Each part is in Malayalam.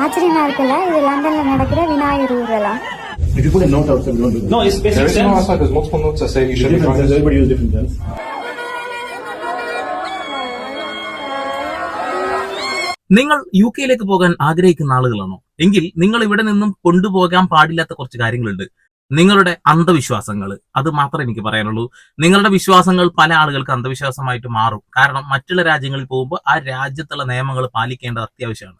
ஆச்சரியமா இருக்குல்ல இது லண்டன்ல நடக்கிற விநாயகர் ஊர்வலம் If you put a note outside, we don't do that. No, it's basic There is no sense. outside. There's multiple notes that say you There's should be different sense. driving. Everybody uses different sense. നിങ്ങൾ യു കെയിലേക്ക് പോകാൻ ആഗ്രഹിക്കുന്ന ആളുകളാണോ എങ്കിൽ നിങ്ങൾ ഇവിടെ നിന്നും കൊണ്ടുപോകാൻ പാടില്ലാത്ത കുറച്ച് കാര്യങ്ങളുണ്ട് നിങ്ങളുടെ അന്ധവിശ്വാസങ്ങൾ അത് മാത്രമേ എനിക്ക് പറയാനുള്ളൂ നിങ്ങളുടെ വിശ്വാസങ്ങൾ പല ആളുകൾക്ക് അന്ധവിശ്വാസമായിട്ട് മാറും കാരണം മറ്റുള്ള രാജ്യങ്ങളിൽ പോകുമ്പോൾ ആ രാജ്യത്തുള്ള നിയമങ്ങൾ പാലിക്കേണ്ടത് അത്യാവശ്യമാണ്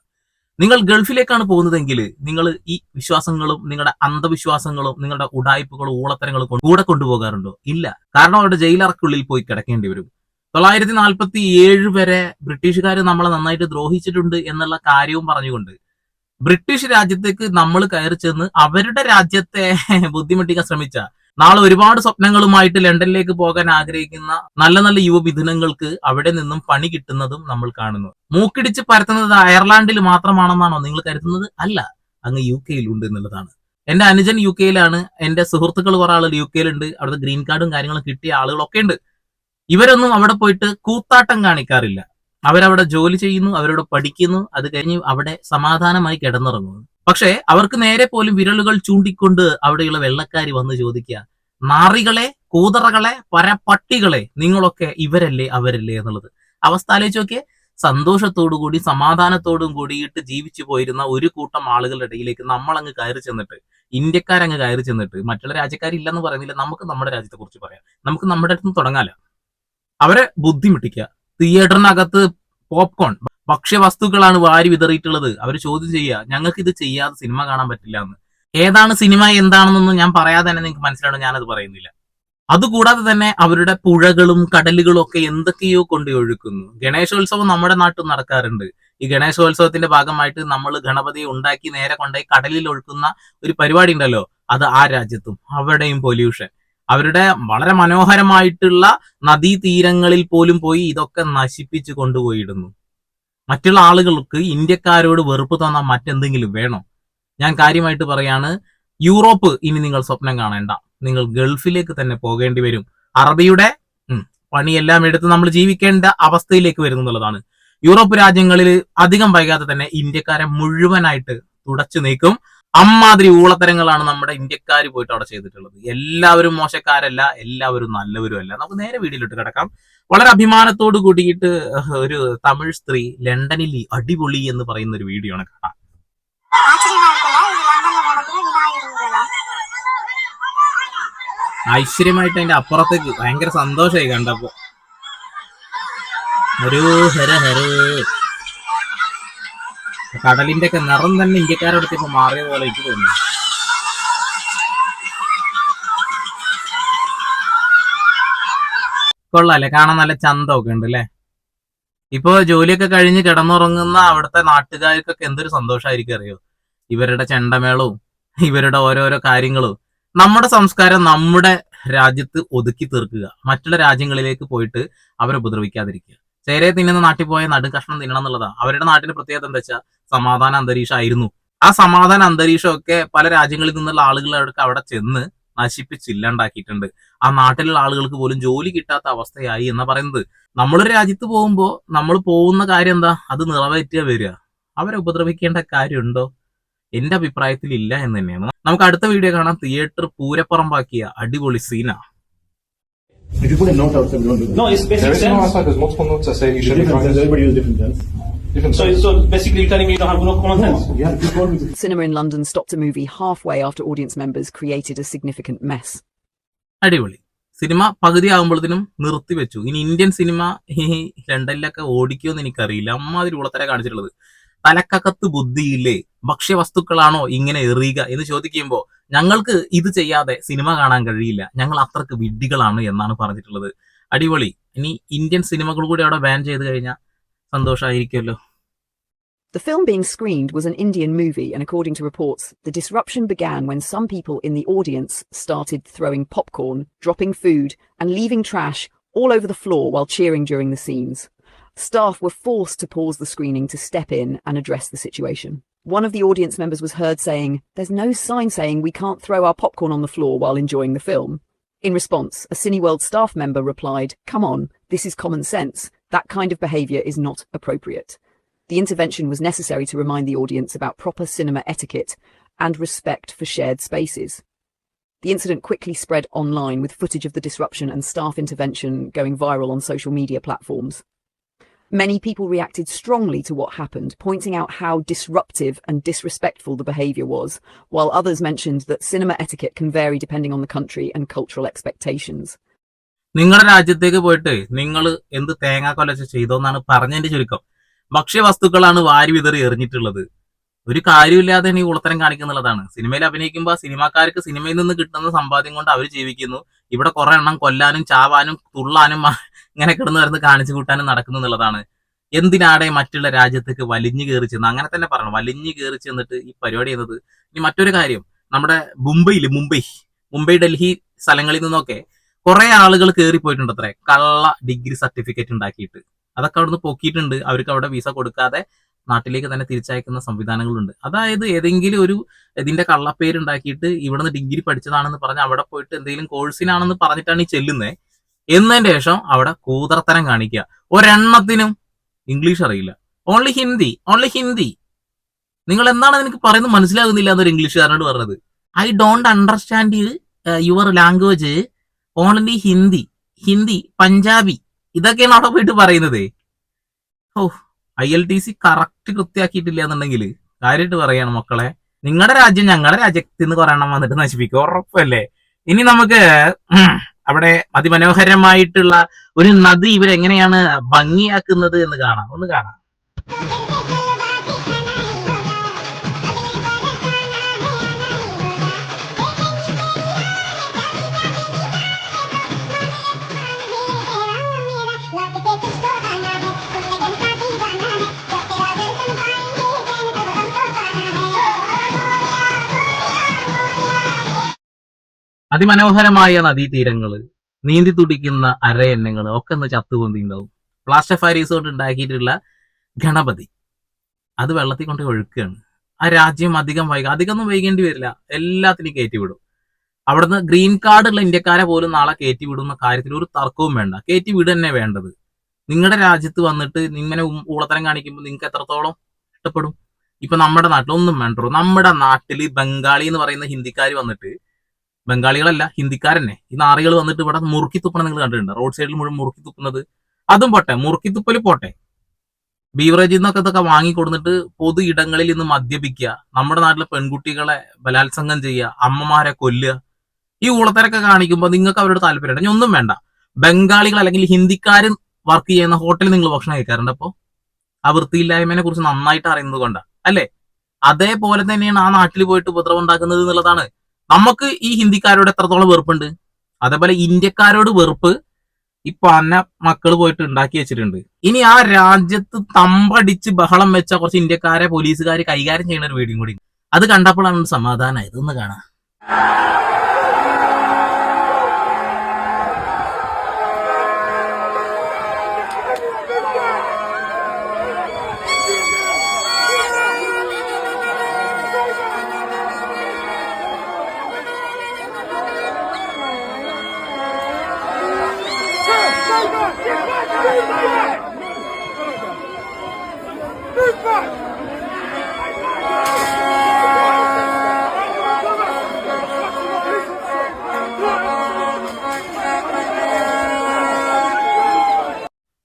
നിങ്ങൾ ഗൾഫിലേക്കാണ് പോകുന്നതെങ്കിൽ നിങ്ങൾ ഈ വിശ്വാസങ്ങളും നിങ്ങളുടെ അന്ധവിശ്വാസങ്ങളും നിങ്ങളുടെ ഉടായ്പകളും ഊളത്തരങ്ങളും കൂടെ കൊണ്ടുപോകാറുണ്ടോ? ഇല്ല. കാരണം അവരുടെ ജയിലറക്കുള്ളിൽ പോയി കിടക്കേണ്ടി വരും. തൊള്ളായിരത്തി നാൽപ്പത്തി ഏഴ് വരെ ബ്രിട്ടീഷുകാർ നമ്മളെ നന്നായിട്ട് ദ്രോഹിച്ചിട്ടുണ്ട് എന്നുള്ള കാര്യവും പറഞ്ഞുകൊണ്ട് ബ്രിട്ടീഷ് രാജ്യത്തേക്ക് നമ്മൾ കയറി ചെന്ന് അവരുടെ രാജ്യത്തെ ബുദ്ധിമുട്ടിക്കാൻ ശ്രമിച്ച നാളെ ഒരുപാട് സ്വപ്നങ്ങളുമായിട്ട് ലണ്ടനിലേക്ക് പോകാൻ ആഗ്രഹിക്കുന്ന നല്ല നല്ല യുവവിധനങ്ങൾക്ക് അവിടെ നിന്നും പണി കിട്ടുന്നതും നമ്മൾ കാണുന്നു. മൂക്കിടിച്ച് പരത്തുന്നത് അയർലാൻഡിൽ മാത്രമാണെന്നാണോ നിങ്ങൾ കരുതുന്നത്? അല്ല അങ്ങ് യു കെയിലുണ്ട് എന്നുള്ളതാണ്. എന്റെ അനുജൻ യു കെയിലാണ് എന്റെ സുഹൃത്തുക്കൾ കുറെ ആളുകൾ യു കെയിലുണ്ട് അവിടുത്തെ ഗ്രീൻ കാർഡും കാര്യങ്ങളും കിട്ടിയ ആളുകളൊക്കെ ഉണ്ട്. ഇവരൊന്നും അവിടെ പോയിട്ട് കൂത്താട്ടം കാണിക്കാറില്ല. അവരവിടെ ജോലി ചെയ്യുന്നു അവരവിടെ പഠിക്കുന്നു അത് കഴിഞ്ഞ് അവിടെ സമാധാനമായി കിടന്നുറങ്ങുന്നു. പക്ഷേ അവർക്ക് നേരെ പോലും വിരലുകൾ ചൂണ്ടിക്കൊണ്ട് അവിടെയുള്ള വെള്ളക്കാരി വന്ന് ചോദിക്കുക നാറികളെ കൂതറകളെ പരപ്പട്ടികളെ നിങ്ങളൊക്കെ ഇവരല്ലേ അവരല്ലേ? എന്നുള്ളത്. അവസ്ഥ ആലോചിച്ച് നോക്കിയേ സന്തോഷത്തോടു കൂടി സമാധാനത്തോടും കൂടിയിട്ട് ജീവിച്ചു പോയിരുന്ന ഒരു കൂട്ടം ആളുകളുടെ ഇടയിലേക്ക് നമ്മൾ അങ്ങ് കയറി ചെന്നിട്ട് ഇന്ത്യക്കാരങ്ങ് കയറി ചെന്നിട്ട് മറ്റുള്ള രാജ്യക്കാരില്ലെന്ന് പറയുന്നില്ല നമുക്ക് നമ്മുടെ രാജ്യത്തെ കുറിച്ച് പറയാം. നമുക്ക് നമ്മുടെ അടുത്ത് തുടങ്ങാലോ അവരെ ബുദ്ധിമുട്ടിക്കുക. തിയേറ്ററിനകത്ത് പോപ്കോൺ ഭക്ഷ്യവസ്തുക്കളാണ് വാരി വിതറിയിട്ടുള്ളത്. അവർ ചോദ്യം ചെയ്യുക ഞങ്ങൾക്ക് ഇത് ചെയ്യാതെ സിനിമ കാണാൻ പറ്റില്ല എന്ന്. ഏതാണ് സിനിമ എന്താണെന്നൊന്നും ഞാൻ പറയാതെ തന്നെ നിങ്ങൾക്ക് മനസ്സിലാണ് ഞാനത് പറയുന്നില്ല. അതുകൂടാതെ തന്നെ അവരുടെ പുഴകളും കടലുകളും ഒക്കെ എന്തൊക്കെയോ കൊണ്ട് ഒഴുക്കുന്നു. ഗണേശോത്സവം നമ്മുടെ നാട്ടിൽ നടക്കാറുണ്ട്. ഈ ഗണേശോത്സവത്തിന്റെ ഭാഗമായിട്ട് നമ്മൾ ഗണപതിയെ ഉണ്ടാക്കി നേരെ കൊണ്ടുപോയി കടലിൽ ഒഴുക്കുന്ന ഒരു പരിപാടി ഉണ്ടല്ലോ അത് ആ രാജ്യത്തും അവിടെയും പൊല്യൂഷൻ. അവരുടെ വളരെ മനോഹരമായിട്ടുള്ള നദീതീരങ്ങളിൽ പോലും പോയി ഇതൊക്കെ നശിപ്പിച്ചു കൊണ്ടുപോയിടുന്നു. മറ്റുള്ള ആളുകൾക്ക് ഇന്ത്യക്കാരോട് വെറുപ്പ് തോന്നാൻ മറ്റെന്തെങ്കിലും വേണോ? ഞാൻ കാര്യമായിട്ട് പറയാണ് യൂറോപ്പ് ഇനി നിങ്ങൾ സ്വപ്നം കാണേണ്ട. നിങ്ങൾ ഗൾഫിലേക്ക് തന്നെ പോകേണ്ടി വരും. അറബിയുടെ പണിയെല്ലാം എടുത്ത് നമ്മൾ ജീവിക്കേണ്ട അവസ്ഥയിലേക്ക് വരുന്നുള്ളതാണ് യൂറോപ്പ് രാജ്യങ്ങളിൽ അധികം വൈകാതെ തന്നെ ഇന്ത്യക്കാരെ മുഴുവനായിട്ട് തുടച്ചു നീക്കും. അമ്മാതിരി ഊളത്തരങ്ങളാണ് നമ്മുടെ ഇന്ത്യക്കാർ പോയിട്ട് അവിടെ ചെയ്തിട്ടുള്ളത്. എല്ലാവരും മോശക്കാരല്ല എല്ലാവരും നല്ലവരും അല്ല. നമുക്ക് നേരെ വീടിലിട്ട് കിടക്കാം. വളരെ അഭിമാനത്തോട് കൂടിയിട്ട് ഒരു തമിഴ് സ്ത്രീ ലണ്ടനിൽ അടിപൊളി എന്ന് പറയുന്ന ഒരു വീഡിയോ ആണ് കാണാം. ഐശ്വര്യമായിട്ട് അതിന്റെ അപ്പുറത്തേക്ക് ഭയങ്കര സന്തോഷമായി കണ്ടപ്പോ. ഒരു ഹരോ ഹരോ. കടലിന്റെ ഒക്കെ നിറം തന്നെ ഇന്ത്യക്കാരുടെ അടുത്ത് ഇപ്പൊ മാറിയ പോലെ എനിക്ക് തോന്നുന്നു. കൊള്ളാല്ലേ? കാണാൻ നല്ല ചന്തമൊക്കെ ഉണ്ട് അല്ലേ? ഇപ്പോ ജോലിയൊക്കെ കഴിഞ്ഞ് കിടന്നുറങ്ങുന്ന അവിടുത്തെ നാട്ടുകാർക്കൊക്കെ എന്തൊരു സന്തോഷമായിരിക്കും അറിയോ? ഇവരുടെ ചെണ്ടമേളവും ഇവരുടെ ഓരോരോ കാര്യങ്ങളും. നമ്മുടെ സംസ്കാരം നമ്മുടെ രാജ്യത്ത് ഒതുക്കി തീർക്കുക. മറ്റുള്ള രാജ്യങ്ങളിലേക്ക് പോയിട്ട് അവരെ ഉപദ്രവിക്കാതിരിക്കുക. ചേരയെ തിന്നുന്ന നാട്ടിൽ പോയ നടും കഷ്ണം തിന്നണം എന്നുള്ളതാണ് അവരുടെ നാട്ടിന്റെ പ്രത്യേകത എന്താ വെച്ചാൽ സമാധാന അന്തരീക്ഷമായിരുന്നു. ആ സമാധാന അന്തരീക്ഷമൊക്കെ പല രാജ്യങ്ങളിൽ നിന്നുള്ള ആളുകളൊക്കെ അവിടെ ചെന്ന് നശിപ്പിച്ചില്ലാണ്ടാക്കിയിട്ടുണ്ട് ആ നാട്ടിലുള്ള ആളുകൾക്ക് പോലും ജോലി കിട്ടാത്ത അവസ്ഥയായി എന്നാ പറയുന്നത്. നമ്മളൊരു രാജ്യത്ത് പോകുമ്പോൾ നമ്മൾ പോകുന്ന കാര്യം എന്താ? അത് നിറവേറ്റുക വരിക. അവരെ ഉപദ്രവിക്കേണ്ട കാര്യമുണ്ടോ? എന്റെ അഭിപ്രായത്തിൽ ഇല്ല എന്ന് തന്നെയാണ്. നമുക്ക് അടുത്ത വീഡിയോ കാണാം. തിയേറ്റർ പൂരപ്പുറമ്പാക്കിയ അടിപൊളി scene If you put a note outside, we don't do that. No, it's There is is no sense. outside. There's multiple notes that say you should be different sense. driving. Everybody uses different sense. Different So, sense. so basically, you're telling me you don't have no common sense. No, yeah, if you told me to Cinema in London stopped a movie halfway after audience members created a significant mess. അടിപൊളി സിനിമ പകുതി ആകുമ്പോഴത്തേനും നിർത്തി വെച്ചു ഇനി ഇന്ത്യൻ സിനിമ ഈ ലണ്ടനിലൊക്കെ ഓടിക്കുമെന്ന് എനിക്കറിയില്ല അമ്മാതിരി ഉളത്തര കാണിച്ചിട്ടുള്ളത് തലക്കകത്ത് ബുദ്ധിയില്ലേ ഭക്ഷ്യവസ്തുക്കളാണോ ഇങ്ങനെ എറിയുക എന്ന് ചോദിക്കുമ്പോൾ ഞങ്ങൾക്ക് ഇത് ചെയ്യാതെ സിനിമ കാണാൻ കഴിയില്ല ഞങ്ങൾ അത്രക്ക് വിഡ്ഢികളാണ് എന്നാണ് പറഞ്ഞിട്ടുള്ളത് അടിപൊളി ഇനി ഇന്ത്യൻ സിനിമകൾ കൂടി അവിടെ ബാൻ ചെയ്ത് കഴിഞ്ഞാൽ സന്തോഷമായിരിക്കുമല്ലോ The film being screened was an Indian movie, and according to reports, the disruption began when some people in the audience started throwing popcorn, dropping food, and leaving trash all over the floor while cheering during the scenes. Staff were forced to pause the screening to step in and address the situation. One of the audience members was heard saying, There's no sign saying we can't throw our popcorn on the floor while enjoying the film. In response, a Cineworld staff member replied, Come on, this is common sense. That kind of behaviour is not appropriate. The intervention was necessary to remind the audience about proper cinema etiquette and respect for shared spaces. The incident quickly spread online with footage of the disruption and staff intervention going viral on social media platforms. Many people reacted strongly to what happened, pointing out how disruptive and disrespectful the behaviour was, while others mentioned that cinema etiquette can vary depending on the country and cultural expectations. നിങ്ങളുടെ രാജ്യത്തേക്ക് പോയിട്ട് നിങ്ങൾ എന്ത് തേങ്ങാ കൊലച്ച ചെയ്തോന്നാണ് പറഞ്ഞതിന്റെ ചുരുക്കം ഭക്ഷ്യവസ്തുക്കളാണ് വാരി വിതറി എറിഞ്ഞിട്ടുള്ളത് ഒരു കാര്യമില്ലാതെ ഈ ഉളത്തരം കാണിക്കുന്നുള്ളതാണ് സിനിമയിൽ അഭിനയിക്കുമ്പോൾ സിനിമാക്കാർക്ക് സിനിമയിൽ നിന്ന് കിട്ടുന്ന സമ്പാദ്യം കൊണ്ട് അവർ ജീവിക്കുന്നു ഇവിടെ കുറെ എണ്ണം കൊല്ലാനും ചാവാനും തുള്ളാനും ഇങ്ങനെ കിടന്നു വരുന്ന കാണിച്ചു കൂട്ടാനും നടക്കുന്നു എന്നുള്ളതാണ്. എന്തിനാടെ മറ്റുള്ള രാജ്യത്തേക്ക് വലിഞ്ഞു കയറി ചെന്ന്? അങ്ങനെ തന്നെ പറയണം. വലിഞ്ഞു കയറി ചെന്നിട്ട് ഈ പരിപാടി ചെയ്യുന്നത്. ഇനി മറ്റൊരു കാര്യം. നമ്മുടെ മുംബൈയിൽ മുംബൈ മുംബൈ ഡൽഹി സ്ഥലങ്ങളിൽ നിന്നൊക്കെ കുറെ ആളുകൾ കയറി പോയിട്ടുണ്ട് അത്രേ കള്ള ഡിഗ്രി സർട്ടിഫിക്കറ്റ് ഉണ്ടാക്കിയിട്ട്. അതൊക്കെ അവിടുന്ന് പൊക്കിയിട്ടുണ്ട്. അവർക്ക് അവിടെ വിസ കൊടുക്കാതെ നാട്ടിലേക്ക് തന്നെ തിരിച്ചയക്കുന്ന സംവിധാനങ്ങളുണ്ട്. അതായത് ഏതെങ്കിലും ഒരു ഇതിന്റെ കള്ളപ്പേരുണ്ടാക്കിയിട്ട് ഇവിടുന്ന് ഡിഗ്രി പഠിച്ചതാണെന്ന് പറഞ്ഞ് അവിടെ പോയിട്ട് എന്തെങ്കിലും കോഴ്സിനാണെന്ന് പറഞ്ഞിട്ടാണ് ഈ ചെല്ലുന്നത് എന്നതിന്റെ ശേഷം അവിടെ കൂതർത്തരം കാണിക്കുക. ഒരെണ്ണത്തിനും ഇംഗ്ലീഷ് അറിയില്ല. ഓൺലി ഹിന്ദി ഓൺലി ഹിന്ദി നിങ്ങൾ എന്താണ് എനിക്ക് പറയുന്നത് മനസ്സിലാകുന്നില്ല എന്നൊരു ഇംഗ്ലീഷുകാരനോട് പറഞ്ഞത്. I don't understand your language only Hindi Hindi Punjabi ഇതൊക്കെയാണ് അവിടെ പോയിട്ട് പറയുന്നത്. O I L T C correct കൃത്യാക്കിയിട്ടില്ല എന്നുണ്ടെങ്കിൽ കാര്യമായിട്ട് പറയാണ് മക്കളെ. നിങ്ങളുടെ രാജ്യം ഞങ്ങളുടെ രാജ്യത്ത് നിന്ന് കുറെ എണ്ണം വന്നിട്ട് നശിപ്പിക്കും. ഉറപ്പല്ലേ? ഇനി നമുക്ക് അവിടെ അതിമനോഹരമായിട്ടുള്ള ഒരു നദി ഇവരെങ്ങനെയാണ് ഭംഗിയാക്കുന്നത് എന്ന് കാണാം. ഒന്ന് കാണാം. അതിമനോഹരമായ നദീതീരങ്ങൾ നീന്തി തുടിക്കുന്ന അരയന്നങ്ങൾ ഒക്കെ ഒന്ന് ചത്തുപൊന്തിണ്ടാവും. പ്ലാസ്റ്റർ ഫാരീസ് കൊണ്ട് ഉണ്ടാക്കിയിട്ടുള്ള ഗണപതി. അത് വെള്ളത്തിൽ കൊണ്ട് ഒഴുക്കുകയാണ് ആ രാജ്യം അധികം വൈകും അധികം ഒന്നും വൈകേണ്ടി വരില്ല. എല്ലാത്തിനും കയറ്റിവിടും അവിടുന്ന് ഗ്രീൻ കാർഡ് ഉള്ള ഇന്ത്യക്കാരെ പോലും നാളെ കയറ്റി വിടുന്ന കാര്യത്തിൽ ഒരു തർക്കവും വേണ്ട. കയറ്റി വിട് തന്നെ വേണ്ടത്. നിങ്ങളുടെ രാജ്യത്ത് വന്നിട്ട് നിങ്ങനെ ഊളത്തരം കാണിക്കുമ്പോൾ നിങ്ങൾക്ക് എത്രത്തോളം ഇഷ്ടപ്പെടും? ഇപ്പൊ നമ്മുടെ നാട്ടിൽ ഒന്നും വേണ്ടോ നമ്മുടെ നാട്ടിൽ ബംഗാളി എന്ന് പറയുന്ന ഹിന്ദിക്കാർ വന്നിട്ട് ബംഗാളികളല്ല ഹിന്ദിക്കാരന്നെ. ഈ നാറികൾ വന്നിട്ട് ഇവിടെ മുറുക്കി തുപ്പണ നിങ്ങൾ കണ്ടിട്ടുണ്ട്? റോഡ് സൈഡിൽ മുഴുവൻ മുറുക്കി തുപ്പുന്നത്. അതും പോട്ടെ മുറുക്കി തുപ്പൽ പോട്ടെ. ബീവറേജിൽ നിന്നൊക്കെ ഇതൊക്കെ വാങ്ങിക്കൊടുന്നിട്ട് പൊതു ഇടങ്ങളിൽ നിന്ന് മദ്യപിക്കുക നമ്മുടെ നാട്ടിലെ പെൺകുട്ടികളെ ബലാത്സംഗം ചെയ്യുക അമ്മമാരെ കൊല്ലുക ഈ ഊളത്തരൊക്കെ കാണിക്കുമ്പോൾ നിങ്ങൾക്ക് അവരോട് താല്പര്യമുണ്ട്? ഒന്നും വേണ്ട. ബംഗാളികൾ അല്ലെങ്കിൽ ഹിന്ദിക്കാരും വർക്ക് ചെയ്യുന്ന ഹോട്ടലിൽ നിങ്ങൾ ഭക്ഷണം കഴിക്കാറുണ്ട് അപ്പോൾ ആ വൃത്തിയില്ലായ്മയെ കുറിച്ച് നന്നായിട്ട് അറിയുന്നത് കൊണ്ടാണ് അല്ലേ? അതേപോലെ തന്നെയാണ് ആ നാട്ടിൽ പോയിട്ട് ഉപദ്രവം ഉണ്ടാക്കുന്നത് എന്നുള്ളതാണ് നമുക്ക് ഈ ഹിന്ദിക്കാരോട് എത്രത്തോളം വെറുപ്പുണ്ട്? അതേപോലെ ഇന്ത്യക്കാരോട് വെറുപ്പ് ഈ പന്ന മക്കൾ പോയിട്ട് ഉണ്ടാക്കി വെച്ചിട്ടുണ്ട്. ഇനി ആ രാജ്യത്ത് തമ്പടിച്ച് ബഹളം വെച്ച കുറച്ച് ഇന്ത്യക്കാരെ പോലീസുകാരെ കൈകാര്യം ചെയ്യുന്ന ഒരു വീഡിയോ കൂടി അത് കണ്ടപ്പോഴാണ് സമാധാനം ഒന്ന് കാണാം.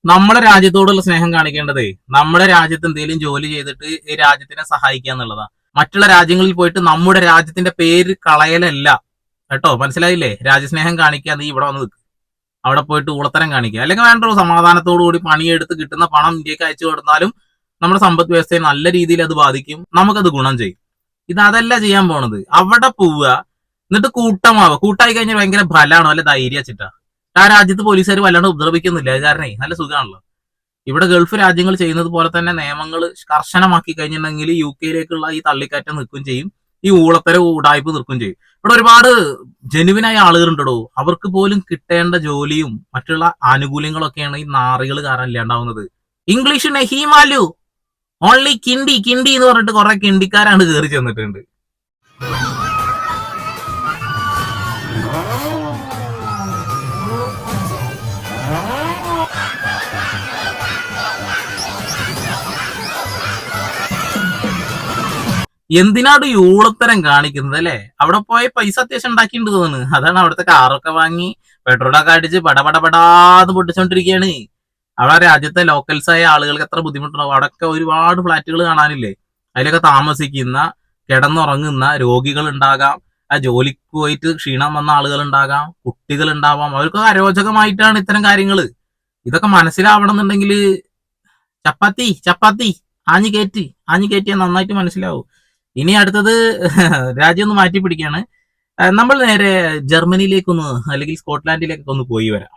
നമ്മുടെ രാജ്യത്തോടുള്ള സ്നേഹം കാണിക്കേണ്ടത് നമ്മുടെ രാജ്യത്ത് എന്തെങ്കിലും ജോലി ചെയ്തിട്ട് ഈ രാജ്യത്തിനെ സഹായിക്കുക എന്നുള്ളതാണ് മറ്റുള്ള രാജ്യങ്ങളിൽ പോയിട്ട് നമ്മുടെ രാജ്യത്തിന്റെ പേര് കളയലല്ല. കേട്ടോ? മനസ്സിലായില്ലേ? രാജ്യസ്നേഹം കാണിക്കുക നീ ഇവിടെ വന്ന് നിൽക്ക് അവിടെ പോയിട്ട് ഊളത്തരം കാണിക്കുക. അല്ലെങ്കിൽ വേണ്ട സമാധാനത്തോടു കൂടി പണിയെടുത്ത് കിട്ടുന്ന പണം ഇന്ത്യയ്ക്ക് അയച്ചു കൊടുത്താലും നമ്മുടെ സമ്പദ് വ്യവസ്ഥയെ നല്ല രീതിയിൽ അത് ബാധിക്കും. നമുക്കത് ഗുണം ചെയ്യും. ഇത് അതല്ല ചെയ്യാൻ പോണത്. അവിടെ പോവുക എന്നിട്ട് കൂട്ടമാവുക. കൂട്ടായി കഴിഞ്ഞാൽ ഭയങ്കര ഫലമാണോ അല്ലെ ധൈര്യ ചിട്ട. ആ രാജ്യത്ത് പോലീസുകാർ വല്ലാണ്ട് ഉപദ്രവിക്കുന്നില്ല. കാരണേ നല്ല സുഖമാണല്ലോ. ഇവിടെ ഗൾഫ് രാജ്യങ്ങൾ ചെയ്യുന്നത് പോലെ തന്നെ നിയമങ്ങൾ കർശനമാക്കി കഴിഞ്ഞിട്ടുണ്ടെങ്കിൽ യു കെയിലേക്കുള്ള ഈ തള്ളിക്കയറ്റം നിൽക്കുകയും ചെയ്യും. ഈ ഊളത്തര ഉടായ്പ നിൽക്കുകയും ചെയ്യും. ഇവിടെ ഒരുപാട് ജനുവിനായ ആളുകളുണ്ടോ അവർക്ക് പോലും കിട്ടേണ്ട ജോലിയും മറ്റുള്ള ആനുകൂല്യങ്ങളൊക്കെയാണ് ഈ നാറികൾ കാരണം ഇല്ലാണ്ടാവുന്നത്. ഇംഗ്ലീഷ് ഹീമാലു ഓൺലി കിണ്ടി കിണ്ടി എന്ന് പറഞ്ഞിട്ട് കുറെ കിണ്ടിക്കാരാണ് കയറി ചെന്നിട്ടുണ്ട്. എന്തിനാണ് യൂളത്തരം കാണിക്കുന്നത് അല്ലെ? അവിടെ പോയി പൈസ അത്യാവശ്യം ഉണ്ടാക്കിയിട്ടുണ്ട് തോന്നുന്നു. അതാണ് അവിടുത്തെ കാറൊക്കെ വാങ്ങി പെട്രോളൊക്കെ അടിച്ച് പടപടപടാന്ന് പൊട്ടിച്ചോണ്ടിരിക്കുകയാണ് അവിടെ രാജ്യത്തെ ലോക്കൽസ് ആയ ആളുകൾക്ക് എത്ര ബുദ്ധിമുട്ടുണ്ടാവും. അവിടെയൊക്കെ ഒരുപാട് ഫ്ലാറ്റുകൾ കാണാനില്ലേ? അതിലൊക്കെ താമസിക്കുന്ന കിടന്നുറങ്ങുന്ന രോഗികൾ ഉണ്ടാകാം. ആ ജോലിക്ക് പോയിട്ട് ക്ഷീണം വന്ന ആളുകൾ ഉണ്ടാകാം. കുട്ടികൾ ഉണ്ടാവാം. അവർക്കൊക്കെ അരോചകമായിട്ടാണ് ഇത്തരം കാര്യങ്ങൾ ഇതൊക്കെ മനസ്സിലാവണം എന്നുണ്ടെങ്കിൽ ചപ്പാത്തി ചപ്പാത്തി. ആഞ്ഞു കയറ്റി ആഞ്ഞു കയറ്റിയാൽ നന്നായിട്ട് മനസ്സിലാവും. ഇനി അടുത്തത് രാജ്യം ഒന്ന് മാറ്റി പിടിക്കുകയാണ് നമ്മൾ നേരെ ജർമ്മനിയിലേക്കൊന്ന് അല്ലെങ്കിൽ സ്കോട്ട്ലാൻഡിലേക്കൊക്കെ ഒന്ന് പോയി വരാം.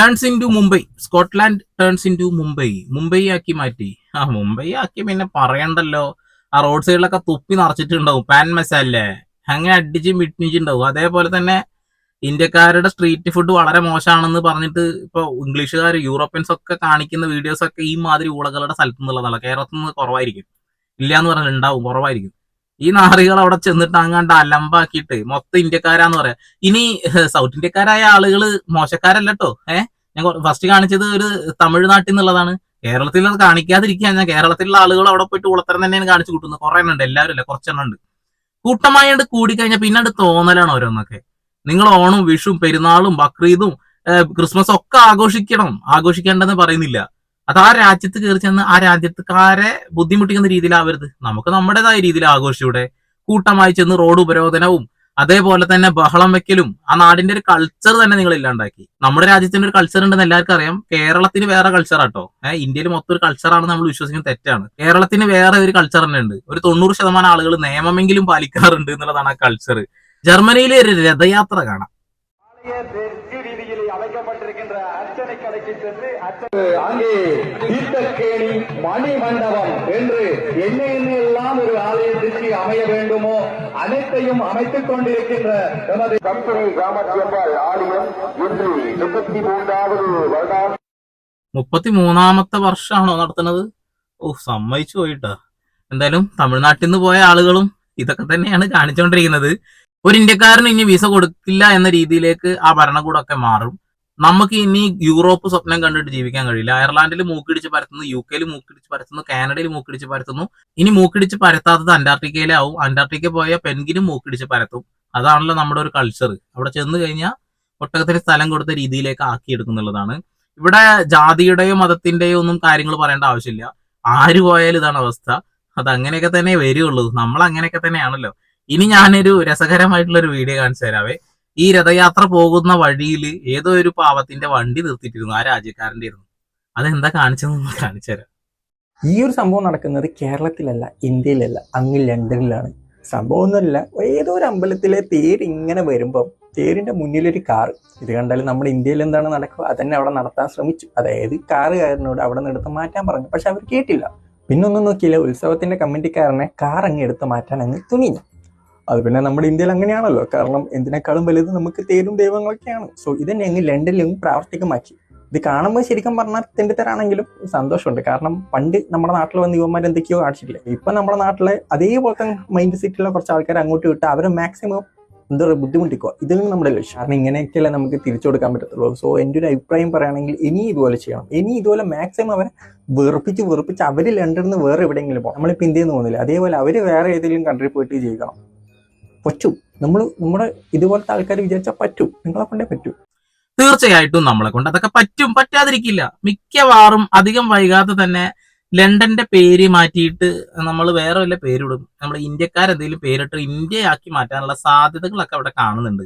Turns in to Mumbai Scotland turns in to Mumbai Mumbai ആക്കി മാറ്റി. ആ മുംബൈ ആക്കി പിന്നെ പറയണ്ടല്ലോ. ആ റോഡ് സൈഡിലൊക്കെ തുപ്പി നിറച്ചിട്ടുണ്ടാവും. പാൻ മസാലേ അങ്ങനെ അടിച്ചും വിട്ടിച്ചിട്ടുണ്ടാവും അതേപോലെ തന്നെ ഇന്ത്യക്കാരുടെ സ്ട്രീറ്റ് ഫുഡ് വളരെ മോശമാണെന്ന് പറഞ്ഞിട്ട് ഇപ്പൊ ഇംഗ്ലീഷുകാർ യൂറോപ്യൻസ് ഒക്കെ കാണിക്കുന്ന വീഡിയോസ് ഒക്കെ ഈ മാതിരി ഊളകളുടെ സ്ഥലത്തു നിന്നുള്ളതാണ് കേരളത്തിൽ നിന്ന് കുറവായിരിക്കും. ഇല്ല എന്ന് പറഞ്ഞാൽ ഉണ്ടാവും കുറവായിരിക്കും. ഈ നാറികൾ അവിടെ ചെന്നിട്ട് അങ്ങാണ്ട് അലമ്പാക്കിയിട്ട് മൊത്തം ഇന്ത്യക്കാരാന്ന് പറയാം. ഇനി സൗത്ത് ഇന്ത്യക്കാരായ ആളുകൾ മോശക്കാരല്ലോ ഏഹ് ഞാൻ ഫസ്റ്റ് കാണിച്ചത് ഒരു തമിഴ്നാട്ടിൽ നിന്നുള്ളതാണ്. കേരളത്തിൽ അത് കാണിക്കാതിരിക്കാൻ ഞാൻ കേരളത്തിലുള്ള ആളുകൾ അവിടെ പോയിട്ട് ഉളത്തരം തന്നെയാണ് കാണിച്ചു കൂട്ടുന്നത്. കുറെ എണ്ണം ഉണ്ട് എല്ലാവരും അല്ല? കുറച്ചെണ്ണം ഉണ്ട് കൂട്ടമായിട്ട് കൂടിക്കഴിഞ്ഞാൽ പിന്നെ അത് തോന്നലാണ് ഓരോന്നൊക്കെ. നിങ്ങൾ ഓണും വിഷുവും പെരുന്നാളും ബക്രീദും ക്രിസ്മസും ഒക്കെ ആഘോഷിക്കണം. ആഘോഷിക്കേണ്ടെന്ന് പറയുന്നില്ല. അത് ആ രാജ്യത്ത് കയറി ചെന്ന് ആ രാജ്യത്തുകാരെ ബുദ്ധിമുട്ടിക്കുന്ന രീതിയിലാവരുത്. നമുക്ക് നമ്മുടേതായ രീതിയിൽ ആഘോഷിച്ചൂടെ. കൂട്ടമായി ചെന്ന് റോഡ് ഉപരോധനവും അതേപോലെ തന്നെ ബഹളം വെക്കലും ആ നാടിന്റെ ഒരു കൾച്ചർ തന്നെ നിങ്ങൾ ഇല്ലാണ്ടാക്കി. നമ്മുടെ രാജ്യത്തിന്റെ ഒരു കൾച്ചർ ഉണ്ടെന്ന് എല്ലാവർക്കും അറിയാം. കേരളത്തിന് വേറെ കൾച്ചർ ആട്ടോ. ഏഹ് ഇന്ത്യയിൽ മൊത്തം ഒരു കൾച്ചറാണ് നമ്മൾ വിശ്വസിക്കുന്നത് തെറ്റാണ്. കേരളത്തിന് വേറെ ഒരു കൾച്ചർ തന്നെ ഉണ്ട്. ഒരു തൊണ്ണൂറ് ശതമാനം ആളുകൾ നിയമമെങ്കിലും പാലിക്കാറുണ്ട് എന്നുള്ളതാണ് ആ കൾച്ചർ ജർമ്മനിയിലെ ഒരു രഥയാത്ര കാണാം. அங்கே தீர்த்தக்கேணி மணி மண்டபம் என்று என்ன என்ன எல்லாம் ஒரு ஆலயத்திற்கு அமைய வேண்டுமோ அனைத்தையும் அமைத்துக் கொண்டிருக்கின்ற எமது கம்பெனி கிராமத்தியம்பாள் ஆலயம் இன்று முப்பத்தி மூன்றாவது வருடம் മുപ്പത്തി മൂന്നാമത്തെ വർഷമാണോ നടത്തുന്നത് ഓ സമ്മതിച്ചു പോയിട്ടാ എന്തായാലും തമിഴ്നാട്ടിൽ നിന്ന് പോയ ആളുകളും ഇതൊക്കെ തന്നെയാണ് കാണിച്ചുകൊണ്ടിരിക്കുന്നത് ഒരു ഇന്ത്യക്കാരന് ഇനി വിസ കൊടുക്കില്ല എന്ന രീതിയിലേക്ക് ആ ഭരണകൂടമൊക്കെ മാറും നമുക്ക് ഇനി യൂറോപ്പ് സ്വപ്നം കണ്ടിട്ട് ജീവിക്കാൻ കഴിയില്ല. അയർലാൻഡിൽ മൂക്കിടിച്ച് പരത്തുന്നു യു കെയിൽ മൂക്കിടിച്ച് പരത്തുന്നു കാനഡയിൽ മൂക്കിടിച്ച് പരത്തുന്നു. ഇനി മൂക്കിടിച്ച് പരത്താത്തത് അന്റാർട്ടിക്കയിലാവും അന്റാർട്ടിക്ക പോയ പെൻഗിനും മൂക്കിടിച്ച് പരത്തും. അതാണല്ലോ നമ്മുടെ ഒരു കൾച്ചർ അവിടെ ചെന്ന് കഴിഞ്ഞാൽ ഒട്ടകത്തിന് സ്ഥലം കൊടുത്ത രീതിയിലേക്ക് ആക്കിയെടുക്കുന്നുള്ളതാണ് ഇവിടെ ജാതിയുടെയോ മതത്തിന്റെയോ ഒന്നും കാര്യങ്ങൾ പറയേണ്ട ആവശ്യമില്ല. ആര് പോയാലും ഇതാണ് അവസ്ഥ. അത് അങ്ങനെയൊക്കെ തന്നെ വരുള്ളൂ. നമ്മൾ അങ്ങനെയൊക്കെ തന്നെയാണല്ലോ. ഇനി ഞാനൊരു രസകരമായിട്ടുള്ള ഒരു വീഡിയോ കാണിച്ചു തരാവേ. ഈ രഥയാത്ര പോകുന്ന വഴിയിൽ ഏതോ ഒരു പാവത്തിന്റെ വണ്ടി നിർത്തിയിട്ടിരുന്നു ആ രാജ്യക്കാരന്റെ ഇരുന്നു അതെന്താ കാണിച്ചതെന്ന് കാണിച്ചു തരാം. ഈ ഒരു സംഭവം നടക്കുന്നത് കേരളത്തിലല്ല ഇന്ത്യയിലല്ല അങ്ങ് ലണ്ടനിലാണ്. സംഭവം ഒന്നുമില്ല ഏതോ ഒരു അമ്പലത്തിലെ തേര് ഇങ്ങനെ വരുമ്പോൾ തേരിന്റെ മുന്നിലൊരു കാർ ഇത് കണ്ടാൽ നമ്മുടെ ഇന്ത്യയിൽ എന്താണ് നടക്കുക അതന്നെ അവിടെ നടത്താൻ ശ്രമിച്ചു. അതായത് കാറുകാരനോട് അവിടെ നിന്ന് എടുത്ത് മാറ്റാൻ പറഞ്ഞു പക്ഷെ അവർ കേട്ടില്ല. പിന്നൊന്നും നോക്കിയില്ല ഉത്സവത്തിന്റെ കമ്മിറ്റിക്കാരനെ കാർ അങ്ങ് എടുത്ത് മാറ്റാൻ അങ്ങ് തുനിഞ്ഞു. അത് പിന്നെ നമ്മുടെ ഇന്ത്യയിൽ അങ്ങനെയാണല്ലോ. കാരണം എന്തിനേക്കാളും വലുത് നമുക്ക് തേരും ദൈവങ്ങളൊക്കെയാണ്. സോ ഇതന്നെ അങ്ങ് ലണ്ടനിലും പ്രാവർത്തികമാക്കി. ഇത് കാണുമ്പോൾ ശരിക്കും പറഞ്ഞാൽ തെണ്ടിത്തരാണെങ്കിലും സന്തോഷമുണ്ട്. കാരണം പണ്ട് നമ്മുടെ നാട്ടിൽ വന്ന യുവന്മാർ എന്തൊക്കെയോ കാണിച്ചിട്ടില്ല? ഇപ്പൊ നമ്മുടെ നാട്ടിലെ അതേപോലത്തെ മൈൻഡ് സെറ്റിലുള്ള കുറച്ച് ആൾക്കാർ അങ്ങോട്ട് വിട്ട് അവരെ മാക്സിമം എന്താ പറയുക ബുദ്ധിമുട്ടിക്കുക. ഇതിൽ നിന്ന് നമ്മുടെ ലക്ഷ്യം. കാരണം ഇങ്ങനെയൊക്കെയല്ലേ നമുക്ക് തിരിച്ചു കൊടുക്കാൻ പറ്റത്തുള്ളൂ. സോ എന്റെ ഒരു അഭിപ്രായം പറയുകയാണെങ്കിൽ ഇനി ഇതുപോലെ ചെയ്യണം. ഇനി ഇതുപോലെ മാക്സിമം അവരെ വെറുപ്പിച്ച് വെറുപ്പിച്ച് അവർ ലണ്ടനിൽ നിന്ന് വേറെ എവിടെയെങ്കിലും പോകണം നമ്മളിപ്പോൾ ഇന്ത്യയിൽ നിന്ന് പോകുന്നില്ല? അതേപോലെ അവർ വേറെ ഏതെങ്കിലും കൺട്രി പോയിട്ട് ചെയ്യിക്കണം പറ്റും. നമ്മൾ നമ്മുടെ ഇതുപോലത്തെ ആൾക്കാർ വിചാരിച്ചാൽ പറ്റും. നിങ്ങളെ കൊണ്ടേ പറ്റൂ. തീർച്ചയായിട്ടും നമ്മളെ കൊണ്ട് അതൊക്കെ പറ്റും. പറ്റാതിരിക്കില്ല. മിക്കവാറും അധികം വൈകാതെ തന്നെ ലണ്ടന്റെ പേര് മാറ്റിയിട്ട് നമ്മൾ വേറെ വല്ല പേരിടും. നമ്മൾ ഇന്ത്യക്കാരെന്തെങ്കിലും പേരിട്ട് ഇന്ത്യയാക്കി മാറ്റാനുള്ള സാധ്യതകളൊക്കെ അവിടെ കാണുന്നുണ്ട്.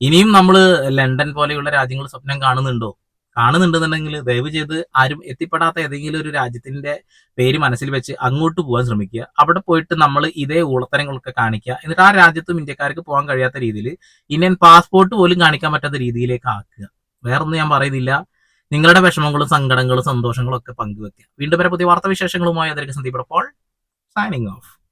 ഇനിയും നമ്മൾ ലണ്ടൻ പോലെയുള്ള രാജ്യങ്ങൾ സ്വപ്നം കാണുന്നുണ്ടോ? കാണുന്നുണ്ടെന്നുണ്ടെങ്കിൽ ദയവ് ചെയ്ത് ആരും എത്തിപ്പെടാത്ത ഏതെങ്കിലും ഒരു രാജ്യത്തിന്റെ പേര് മനസ്സിൽ വെച്ച് അങ്ങോട്ട് പോകാൻ ശ്രമിക്കുക. അവിടെ പോയിട്ട് നമ്മൾ ഇതേ ഊളത്തരങ്ങളൊക്കെ കാണിക്കുക. എന്നിട്ട് ആ രാജ്യത്തും ഇന്ത്യക്കാർക്ക് പോകാൻ കഴിയാത്ത രീതിയിൽ ഇന്ത്യൻ പാസ്പോർട്ട് പോലും കാണിക്കാൻ പറ്റാത്ത രീതിയിലേക്ക് ആക്കുക. വേറൊന്നും ഞാൻ പറയുന്നില്ല. നിങ്ങളുടെ വിഷമങ്ങളും സങ്കടങ്ങളും സന്തോഷങ്ങളും ഒക്കെ പങ്കുവെക്കുക. വീണ്ടും വരെ പുതിയ വാർത്താവിശേഷങ്ങളുമായി അതിലേക്ക് സന്ദീപ് പോൾ സൈനിങ് ഓഫ്